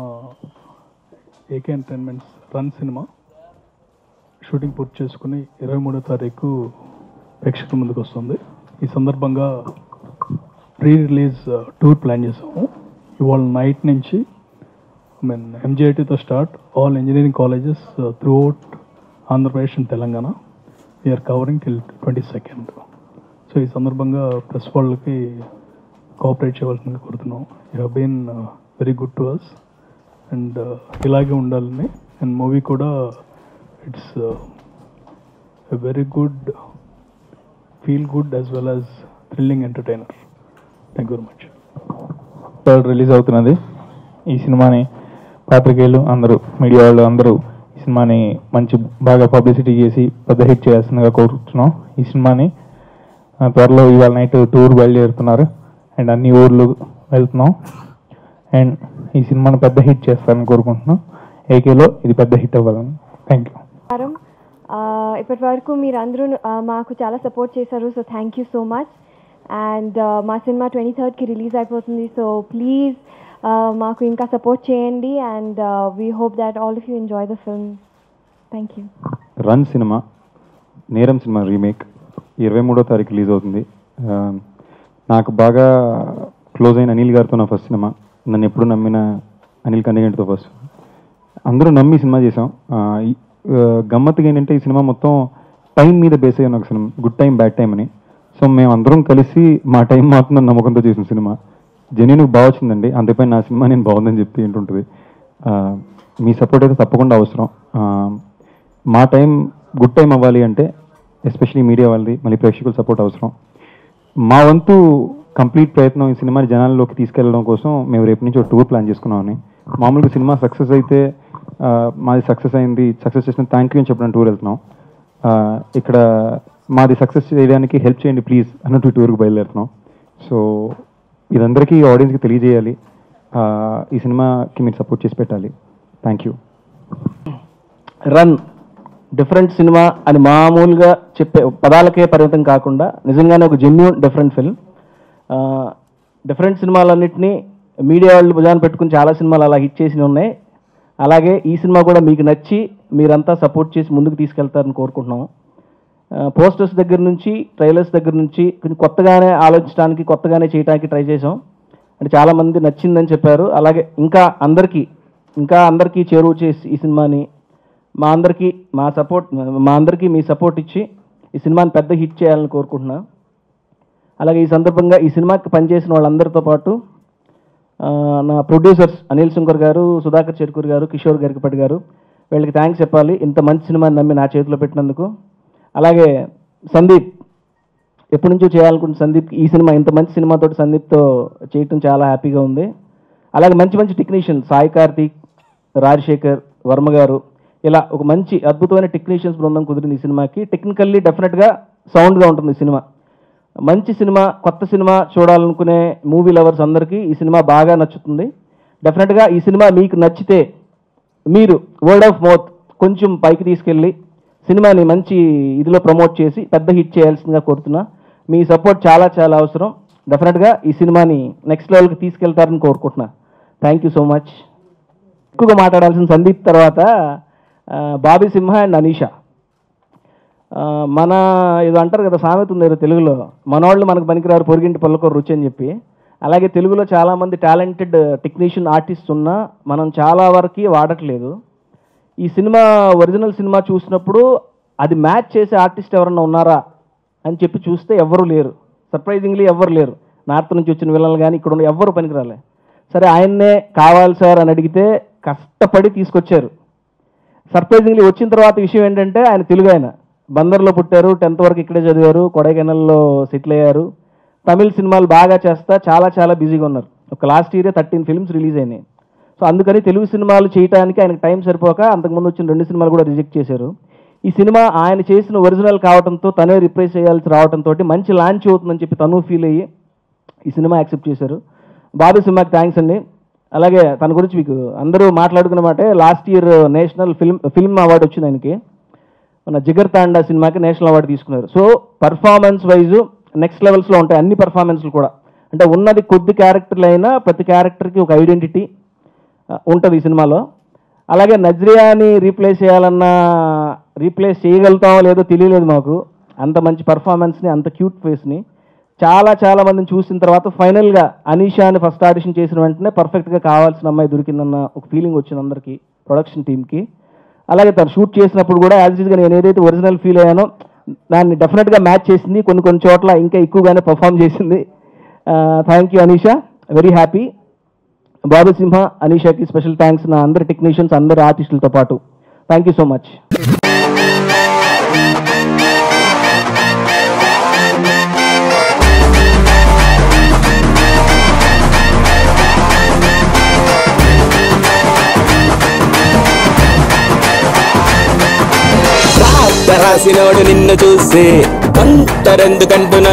మా AK entertainments Run cinema shooting పూర్తి చేసుకుని ఇరవై మూడో తారీఖు ప్రేక్షకుల ముందుకు వస్తుంది. ఈ సందర్భంగా ప్రీ రిలీజ్ టూర్ ప్లాన్ చేసాము ఇవాళ నైట్ నుంచి I mean ఎంజేఐటీతో start all engineering colleges throughout Andhra Pradesh and Telangana we are covering till twenty second so ఈ సందర్భంగా ప్రెస్ వాళ్ళకి కోఆపరేట్ చేయవలసిందిగా కోరుతున్నాం you have been very good to us and uh, ఇలాగే ఉండాలని. అండ్ మూవీ కూడా it's very good feel good as well as thrilling entertainer thank you very much third release అవుతున్నది. ఈ సినిమాని పాత్రికేయులు అందరూ మీడియా వాళ్ళు అందరూ ఈ సినిమాని మంచి బాగా పబ్లిసిటీ చేసి పెద్ద హిట్ చేయాల్సిందిగా కోరుతున్నాం ఈ సినిమాని త్వరలో ఇవాళ నైట్ టూర్ బయలుదేరుతున్నారు. అండ్ అన్ని ఊర్లు వెళ్తున్నాం. అండ్ ఈ సినిమాని పెద్ద హిట్ చేస్తారని కోరుకుంటున్నాం. ఏకేలో ఇది పెద్ద హిట్ అవ్వాలని. థ్యాంక్ యూ ఇప్పటి వరకు మీరు అందరూ మాకు చాలా సపోర్ట్ చేశారు. So thank you so much and మా సినిమా ట్వంటీ థర్డ్కి రిలీజ్ అయిపోతుంది. సో ప్లీజ్ మాకు ఇంకా సపోర్ట్ చేయండి. And we hope that all of you enjoy the film thank you Run cinema నేరం సినిమా రీమేక్ ఇరవై మూడో తారీఖు రిలీజ్ అవుతుంది. నాకు బాగా క్లోజ్ అయిన అనిల్ గారితో నా ఫస్ట్ సినిమా. నన్ను ఎప్పుడు నమ్మిన అనిల్ కండిగంటితో ఫస్ట్. అందరూ నమ్మి సినిమా చేసాం గమ్మత్తుగా ఏంటంటే ఈ సినిమా మొత్తం టైం మీద బేస్ అయ్యాను ఒక cinema good time bad time అని. సో మేము అందరం కలిసి మా టైం మాత్రం నమ్మకంతో చేసిన సినిమా. జెన్యున్ బాగా వచ్చిందండి. అంతేపై నా సినిమా నేను బాగుందని చెప్తే ఏంటుంటుంది. మీ సపోర్ట్ అయితే తప్పకుండా అవసరం. మా టైం గుడ్ టైం అవ్వాలి అంటే ఎస్పెషలీ మీడియా వాళ్ళది మళ్ళీ ప్రేక్షకుల సపోర్ట్ అవసరం. మా వంతు కంప్లీట్ ప్రయత్నం ఈ సినిమాని జనాల్లోకి తీసుకెళ్ళడం కోసం మేము రేపు నుంచి ఒక టూర్ ప్లాన్ చేసుకున్నామని మామూలుగా సినిమా సక్సెస్ అయితే మాది సక్సెస్ అయింది సక్సెస్ చేసిన థ్యాంక్ యూ అని చెప్పడం టూర్ వెళ్తున్నాం. ఇక్కడ మాది సక్సెస్ చేయడానికి హెల్ప్ చేయండి ప్లీజ్ అన్నట్టు టూర్కి బయలుదేరుతున్నాం. సో ఇదందరికీ ఆడియన్స్కి తెలియజేయాలి. ఈ సినిమాకి మీరు సపోర్ట్ చేసి పెట్టాలి. Thank you. Run. Different cinema అని మామూలుగా చెప్పే పదాలకే పరిమితం కాకుండా నిజంగానే ఒక జెన్యున్ డిఫరెంట్ ఫిల్మ్ డిఫరెంట్ సినిమాలన్నింటినీ మీడియా వాళ్ళు భుజాన్ పెట్టుకుని చాలా సినిమాలు అలా హిట్ చేసి ఉన్నాయి. అలాగే ఈ సినిమా కూడా మీకు నచ్చి మీరంతా సపోర్ట్ చేసి ముందుకు తీసుకెళ్తారని కోరుకుంటున్నాం పోస్టర్స్ దగ్గర నుంచి ట్రైలర్స్ దగ్గర నుంచి కొంచెం కొత్తగానే ఆలోచించడానికి కొత్తగానే చేయడానికి ట్రై చేసాం అంటే చాలామంది నచ్చిందని చెప్పారు. అలాగే ఇంకా అందరికీ ఇంకా అందరికీ చేరువ చేసి ఈ సినిమాని మా అందరికీ మా సపోర్ట్ మా అందరికీ మీ సపోర్ట్ ఇచ్చి ఈ సినిమాని పెద్ద హిట్ చేయాలని కోరుకుంటున్నాను అలాగే ఈ సందర్భంగా ఈ సినిమాకి పనిచేసిన వాళ్ళందరితో పాటు నా ప్రొడ్యూసర్స్ అనిల్ శంకర్ గారు సుధాకర్ చెరుకూర్ గారు కిషోర్ గరికపటి గారు వీళ్ళకి థ్యాంక్స్ చెప్పాలి. ఇంత మంచి సినిమాని నమ్మి నా చేతిలో పెట్టినందుకు. అలాగే సందీప్ ఎప్పటి నుంచో చేయాలనుకుంటున్న సందీప్ ఈ సినిమా ఇంత మంచి సినిమాతో సందీప్తో చేయటం చాలా హ్యాపీగా ఉంది. అలాగే మంచి మంచి టెక్నీషియన్ సాయి కార్తీక్ రాజశేఖర్ వర్మ గారు ఇలా ఒక మంచి అద్భుతమైన టెక్నీషియన్స్ బృందం కుదిరింది ఈ సినిమాకి. టెక్నికల్లీ డెఫినెట్గా సౌండ్గా ఉంటుంది ఈ సినిమా. మంచి సినిమా కొత్త సినిమా చూడాలనుకునే మూవీ లవర్స్ అందరికీ ఈ సినిమా బాగా నచ్చుతుంది. డెఫినెట్గా ఈ సినిమా మీకు నచ్చితే మీరు వర్డ్ ఆఫ్ మౌత్ కొంచెం పైకి తీసుకెళ్ళి సినిమాని మంచి ఇదిలో ప్రమోట్ చేసి పెద్ద హిట్ చేయాల్సిందిగా కోరుతున్నా. మీ సపోర్ట్ చాలా చాలా అవసరం. డెఫినెట్గా ఈ సినిమాని నెక్స్ట్ లెవెల్కి తీసుకెళ్తారని కోరుకుంటున్నా. థ్యాంక్ యూ సో మచ్ ఎక్కువగా మాట్లాడాల్సిన సందీప్ తర్వాత బాబీ సింహ అండ్ అనీషా. మన ఇది అంటారు కదా సామెత ఉంది తెలుగులో. మనవాళ్ళు మనకు పనికిరారు పొరిగింటి పళ్ళకొర రుచి అని చెప్పి. అలాగే తెలుగులో చాలామంది టాలెంటెడ్ టెక్నీషియన్ ఆర్టిస్ట్ ఉన్నా మనం చాలా వరకు వాడట్లేదు. ఈ సినిమా ఒరిజినల్ సినిమా చూసినప్పుడు అది మ్యాచ్ చేసే ఆర్టిస్ట్ ఎవరన్నా ఉన్నారా అని చెప్పి చూస్తే ఎవ్వరూ లేరు. సర్ప్రైజింగ్లీ ఎవ్వరు లేరు. నార్త్ నుంచి వచ్చిన విలన్లు కానీ ఇక్కడ ఉన్న ఎవ్వరు పనికిరాలే. సరే ఆయన్నే కావాలి సార్ అని అడిగితే కష్టపడి తీసుకొచ్చారు. సర్ప్రైజింగ్లీ వచ్చిన తర్వాత విషయం ఏంటంటే ఆయన తెలుగు ఆయన. బందర్లో పుట్టారు టెన్త్ వరకు ఇక్కడే చదివారు కొడైకెనాల్లో సెటిల్ అయ్యారు. తమిళ సినిమాలు బాగా చేస్తా చాలా చాలా బిజీగా ఉన్నారు. ఒక last year thirteen films release అయినాయి. సో అందుకని తెలుగు సినిమాలు చేయడానికి ఆయనకు టైం సరిపోక అంతకుముందు వచ్చిన రెండు సినిమాలు కూడా రిజెక్ట్ చేశారు. ఈ సినిమా ఆయన చేసిన ఒరిజినల్ కావడంతో తనే రిప్రైజ్ చేయాల్సి రావడంతో మంచి లాంచ్ అవుతుందని చెప్పి తను ఫీల్ అయ్యి ఈ సినిమా యాక్సెప్ట్ చేశారు. బాబీ సినిమాకి థ్యాంక్స్ అండి. అలాగే తన గురించి మీకు అందరూ మాట్లాడుకున్న మాటే last year national film film award వచ్చింది ఆయనకి. మన జిగర్ తాండా సినిమాకి నేషనల్ అవార్డు తీసుకున్నారు. సో పర్ఫార్మెన్స్ వైజ్ నెక్స్ట్ లెవెల్స్లో ఉంటాయి అన్ని పర్ఫార్మెన్స్లు కూడా. అంటే ఉన్నది కొద్ది క్యారెక్టర్లు అయినా ప్రతి క్యారెక్టర్కి ఒక ఐడెంటిటీ ఉంటుంది ఈ సినిమాలో. అలాగే నజ్రియాని రీప్లేస్ చేయాలన్నా రీప్లేస్ చేయగలుగుతామో లేదో తెలియలేదు మాకు. అంత మంచి పర్ఫార్మెన్స్ని అంత క్యూట్ ఫేస్ని చాలా చాలా మందిని చూసిన తర్వాత ఫైనల్గా అనీషాని ఫస్ట్ ఆడిషన్ చేసిన వెంటనే పర్ఫెక్ట్గా కావాల్సిన అమ్మాయి దొరికిందన్న ఒక ఫీలింగ్ వచ్చింది అందరికీ ప్రొడక్షన్ టీమ్కి అలాగే తను షూట్ చేసినప్పుడు కూడా యాజ్ యూజ్గా నేను ఏదైతే ఒరిజినల్ ఫీల్ అయ్యానో దాన్ని డెఫినెట్గా మ్యాచ్ చేసింది కొన్ని కొన్ని చోట్ల ఇంకా ఎక్కువగానే పర్ఫామ్ చేసింది. Thank you Anisha very happy Bobby Simha అనీషాకి special thanks నా అందరి టెక్నీషియన్స్ అందరి ఆర్టిస్టులతో పాటు. థ్యాంక్ యూ సో మచ్ రాసినోడు నిన్ను చూసి అంతరెందుకంటూ నన్ను